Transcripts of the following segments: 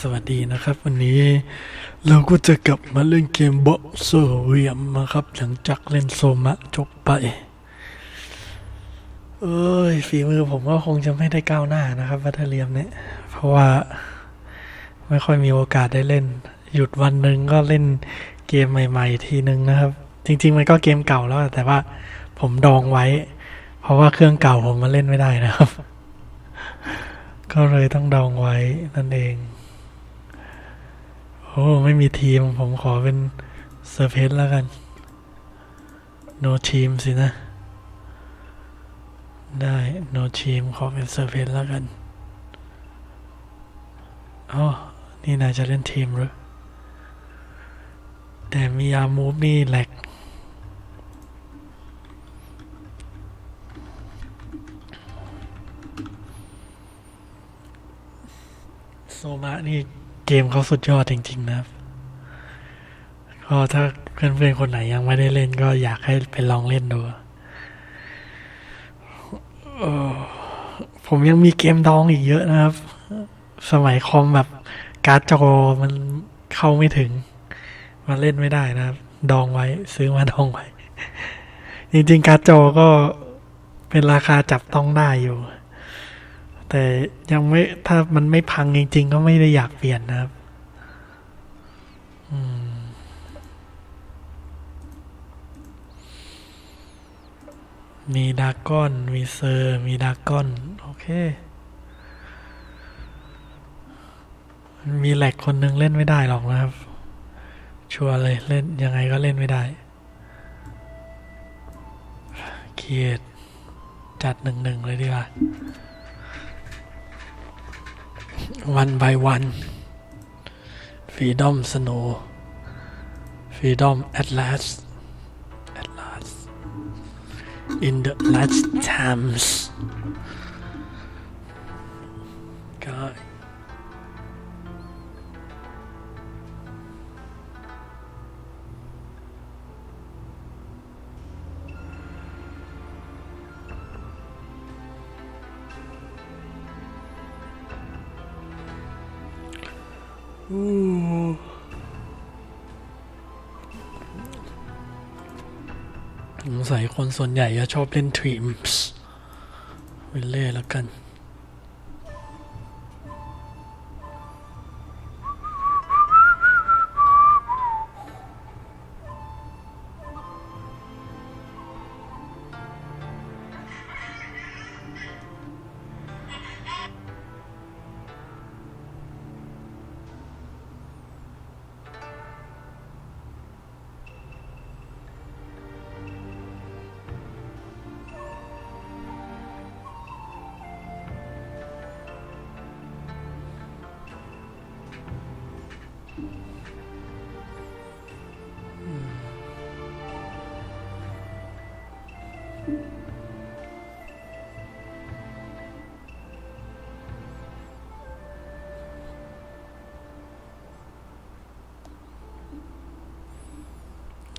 สวัสดีนะครับ วันนี้เราก็จะกลับมาเล่นเกมเบาโซเวียมนะครับ หลังจากเล่นโซมะจบไป เอ้ยฝีมือผมก็คงจะไม่ได้ก้าวหน้านะครับวัตเรียมเนี่ย เพราะว่าไม่ค่อยมีโอกาสได้เล่น หยุดวันหนึ่งก็เล่นเกมใหม่ ๆ ทีนึงนะครับ จริง ๆ มันก็เกมเก่าแล้วแต่ว่าผมดองไว้ เพราะว่าเครื่องเก่าผมมาเล่นไม่ได้นะครับก็เลยต้องดองไว้นั่นเอง อ้ไม่มีทีม ผมขอเป็นเซอร์เพสแล้วกัน no team สินะ ได้ no team ขอเป็นเซอร์เพสแล้วกันอ๋อนี่นายจะเล่นทีมหรือ แต่มียามูฟนี่แหลกโซมะนี่ เกมเขาสุดยอดจริง ๆ นะครับ ก็ถ้าเพื่อนๆคนไหนยังไม่ได้เล่นก็อยากให้ไปลองเล่นดูผมยังมีเกมดองอีกเยอะนะครับ สมัยคอมแบบการ์ดจอมันเข้าไม่ถึง มันเล่นไม่ได้นะครับ ดองไว้ ซื้อมาดองไว้ จริงๆ การ์ดจอก็เป็นราคาจับต้องได้อยู่ แต่ยังไม่ถ้ามันไม่พังจริง ๆ ก็ไม่ได้อยากเปลี่ยนนะครับมีดาก้อน มีเซอร์ มีดาก้อน โอเค มีแหลกคนหนึ่งเล่นไม่ได้หรอกนะครับ ชัวร์เลยเล่นยังไงก็เล่นไม่ได้เกียดจัดหนึ่งหนึ่งเลยดีกว่า one by one. Freedom snow. Freedom at last. At last. In the last times สงสัยคนส่วนใหญ่จะชอบเล่นทรีมส์ไปเล่แล้วกัน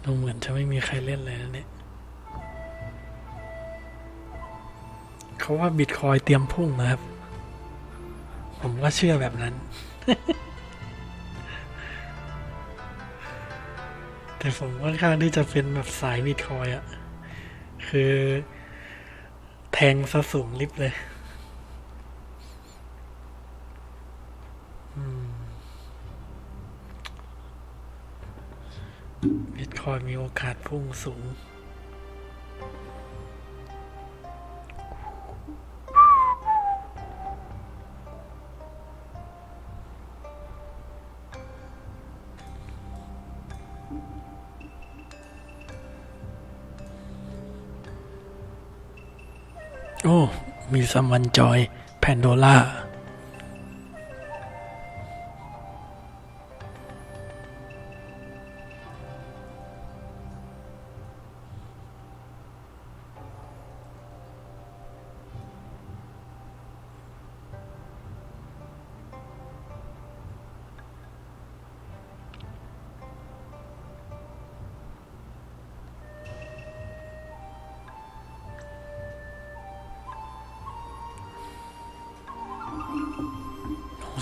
ดูเหมือนจะไม่มีใครเล่นเลยนะเนี่ยเขาว่าบิตคอยเตรียมพุ่งนะครับ ผมก็เชื่อแบบนั้น แต่ผมค่อนข้างที่จะเป็นแบบสายบิตคอยอะคือแทงซะสูงลิบเลย บิตคอยมีโอกาสพุ่งสูง โอ้ มีซัมวันจอย แพนโดล่า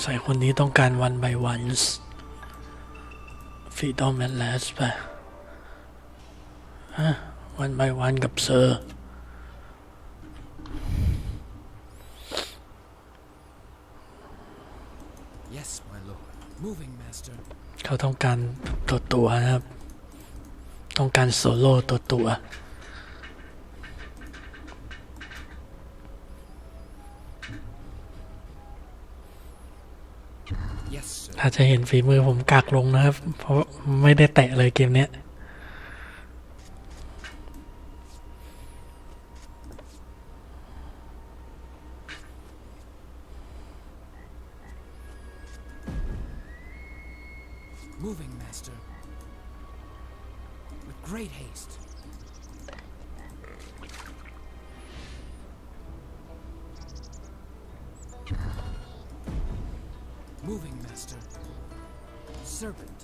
สัยคนนี้ต้องการวันใบวันส์ฟรีดอมแอนแลสไปฮะวันใบวันกับเซอร์เขาต้องการตัวตัวนะครับ ต้องการโซโล่ตัวตัว ถ้าจะเห็นฝีมือผมกากลงนะครับ เพราะไม่ได้แตะเลยเกมเนี้ย Serpent.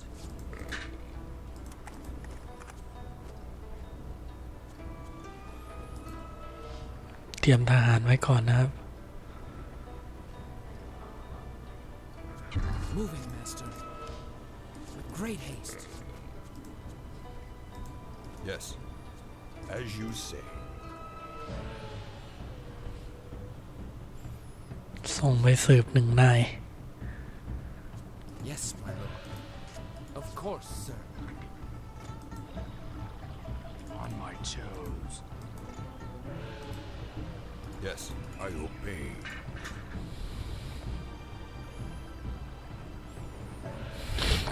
เตรียมทหารไว้ก่อนนะครับ Moving, master. With great haste. Yes. As you say. ส่งไปสืบหนึ่งนาย Yes, my lord. Of course, sir. On my toes. Yes, I obey.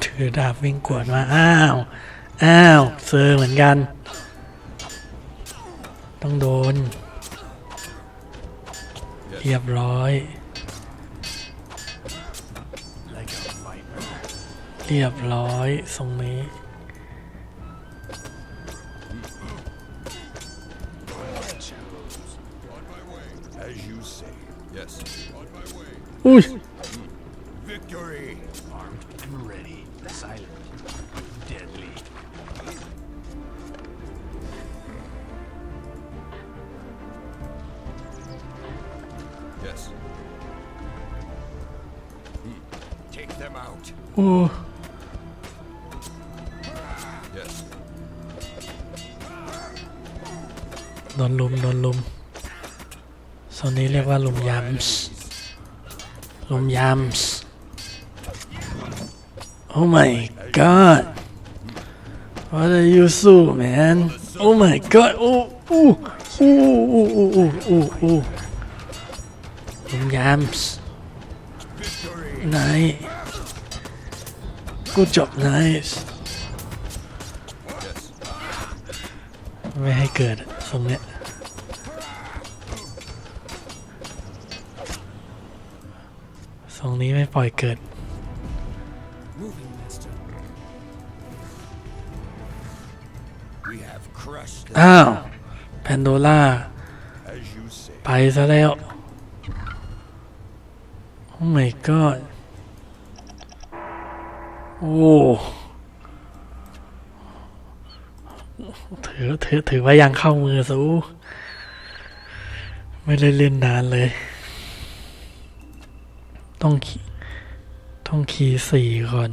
ถือดาบวิ่งกวดมา อ้าว อ้าวเซอร์เหมือนกัน ต้องโดน เรียบร้อย เรียบร้อยทรงนี้ On my way. As โดนลุมโดนลุมโซนนี้เรียกว่าลุมยามส์ลุมยามส์ Oh my god What are you so man Oh my god โอ้โอ้โอ้โอ้โอ้โอ้โอ้โอ้ลุมยามส์ Victory. Nice Good job nice ไม่ให้เกิดอะทรงเนี้ย ทรงนี้ไม่ปล่อยเกิด Moving, master. We have crushed them. อ้าว แพนโดล่า As you say. ไปซะแล้ว โอ้ my god โอ้ ถือ ถือ ถือว่ายังเข้ามือสู้ ไม่ได้เล่นนานเลย ต้องต้องคีย์สี่ก่อน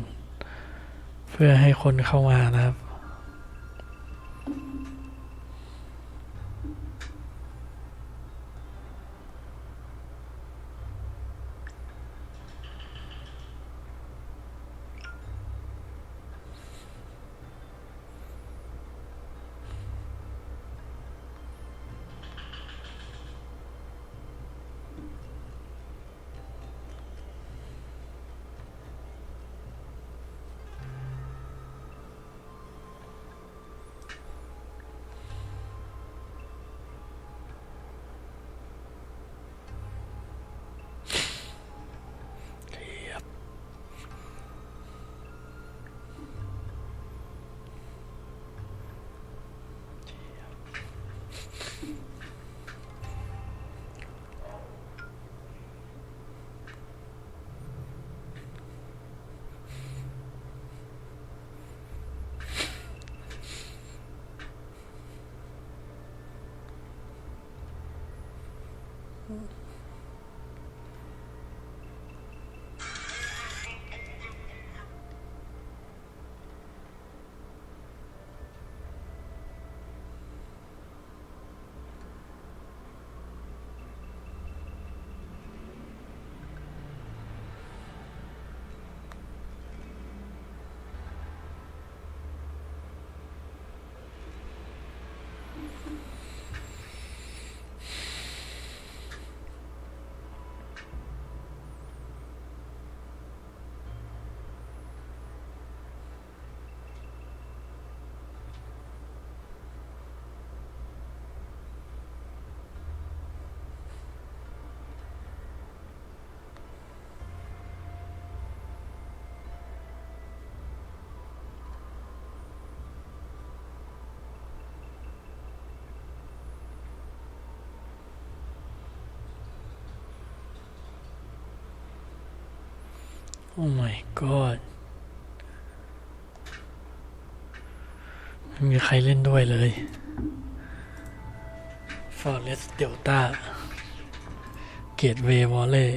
เพื่อให้คนเข้ามานะครับ Oh my god ไม่มีใครเล่นด้วยเลย Forest Delta Gateway Volley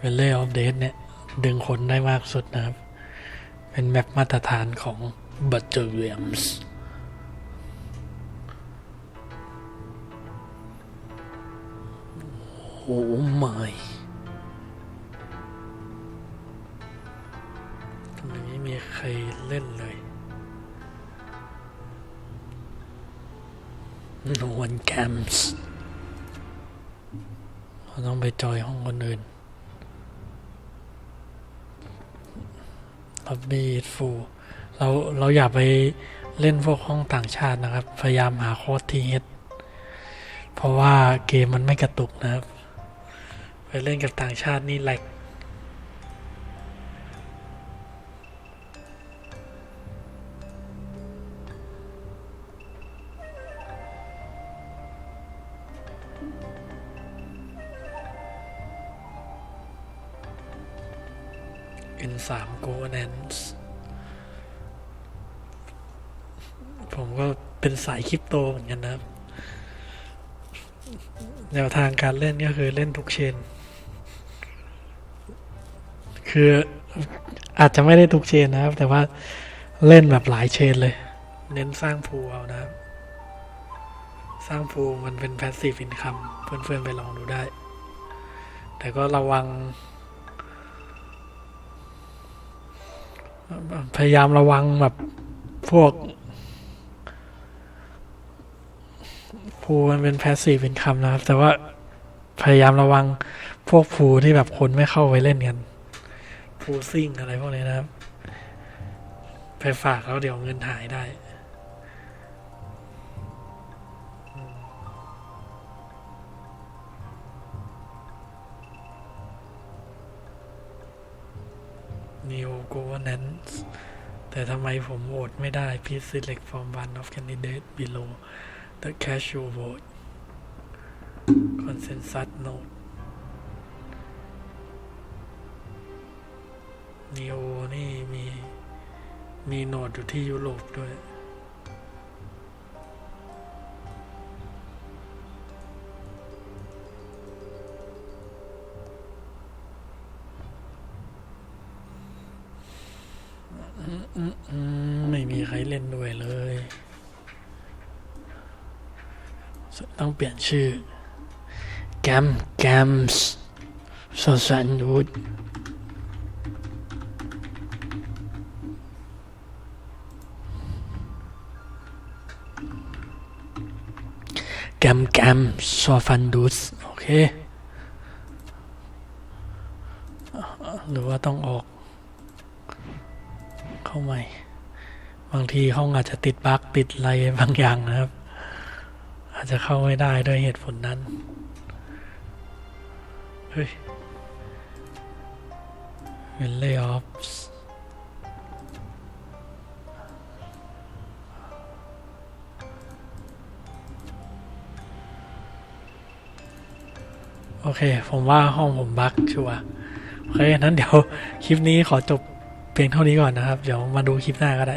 Valley of Death เนี่ย ดึงคนได้มากสุดนะครับ เป็นแมปมาตรฐานของ b u t t e r w i l l i a m s โอ้ my มไม่มีใครเล่นเลย No one camps เราต้องไปจอยห้องคนอื่น Lobby is full เราเราอย่าไปเล่นพวกห้องต่างชาตินะครับ พยายามหาโค้ดทีเอสเพราะว่าเกมมันไม่กระตุกนะครับ ไปเล่นกับต่างชาตินี่แหลก N3 Governance ผมก็เป็นสายคริปโตเหมือนกันนะครับ แนวทางการเล่นก็คือเล่นทุกเชน คืออาจจะไม่ได้ทุกเชนนะครับ แต่ว่าเล่นแบบหลายเชนเลย เน้นสร้างพูเอานะครับ สร้างพูมันเป็น passive income เพื่อนๆไปลองดูได้ แต่ก็ระวัง พยายามระวังแบบพวกภูมันเป็นแพสซีฟเป็นคำนะครับ แต่ว่าพยายามระวังพวกภูที่แบบคนไม่เข้าไปเล่นกันภูซิ่งอะไรพวกนี้นะครับ ไปฝากแล้วเดี๋ยวเงินหายได้ new Governance แต่ทำไมผมโหวตไม่ได้ Please select from one of candidate below the casual vote consensus note new นี่มีมีโนดอยู่ที่ยุโรปด้วย ไม่มีใครเล่นด้วยเลย ต้องเปลี่ยนชื่อแกมแกมส์สสันวูดแกมแกมซอฟันดูสโอเคหรือว่าต้องออก เข้าใหม่ บางทีห้องอาจจะติดบั๊กติดอะไรบางอย่างนะครับ อาจจะเข้าไม่ได้ด้วยเหตุผลนั้น เฮ้ยเป็นเลย์ออฟโอเค ผมว่าห้องผมบั๊กชัวร์โอเคนั้นเดี๋ยว คลิปนี้ขอจบ เพียงเท่านี้ก่อนนะครับ เดี๋ยวมาดูคลิปหน้าก็ได้